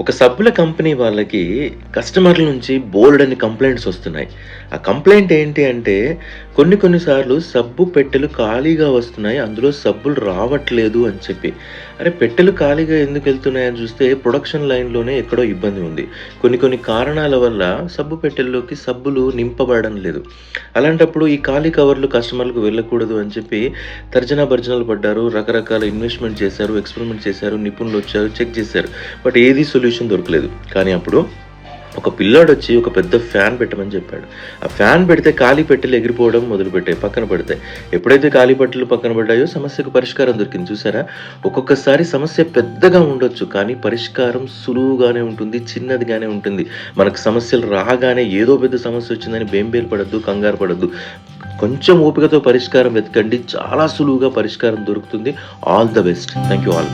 ఒక సబ్బుల కంపెనీ వాళ్ళకి కస్టమర్ల నుంచి బోల్డ్ అని కంప్లైంట్స్ వస్తున్నాయి. ఆ కంప్లైంట్ ఏంటి అంటే కొన్ని కొన్నిసార్లు సబ్బు పెట్టెలు ఖాళీగా వస్తున్నాయి అందులో సబ్బులు రావట్లేదు అని చెప్పి. అరే పెట్టెలు ఖాళీగా ఎందుకు వెళ్తున్నాయని చూస్తే ప్రొడక్షన్ లైన్లోనే ఎక్కడో ఇబ్బంది ఉంది. కొన్ని కొన్ని కారణాల వల్ల సబ్బు పెట్టెల్లోకి సబ్బులు నింపబడడం లేదు. అలాంటప్పుడు ఈ ఖాళీ కవర్లు కస్టమర్లకు వెళ్ళకూడదు అని చెప్పి తర్జనా భర్జనలు పడ్డారు రకరకాల ఇన్వెస్ట్మెంట్ చేశారు ఎక్స్పెరిమెంట్ చేశారు నిపుణులు వచ్చారు చెక్ చేశారు. బట్ ఏది సొల్యూషన్ దొరకలేదు. కానీ అప్పుడు ఒక పిల్లాడు వచ్చి ఒక పెద్ద ఫ్యాన్ పెట్టమని చెప్పాడు. ఆ ఫ్యాన్ పెడితే ఖాళీ పెట్టెలు ఎగిరిపోవడం మొదలుపెట్టాయి పక్కన పడతాయి. ఎప్పుడైతే ఖాళీ పెట్టెలు పక్కన పడ్డాయో సమస్యకు పరిష్కారం దొరికింది. చూసారా? ఒక్కొక్కసారి సమస్య పెద్దగా ఉండొచ్చు కానీ పరిష్కారం సులువుగానే ఉంటుంది చిన్నదిగానే ఉంటుంది. మనకు సమస్యలు రాగానే ఏదో పెద్ద సమస్య వచ్చిందని బేంబేలు పడద్దు కంగారు పడద్దు. కొంచెం ఓపికతో పరిష్కారం వెతకండి చాలా సులువుగా పరిష్కారం దొరుకుతుంది. All the best thank you all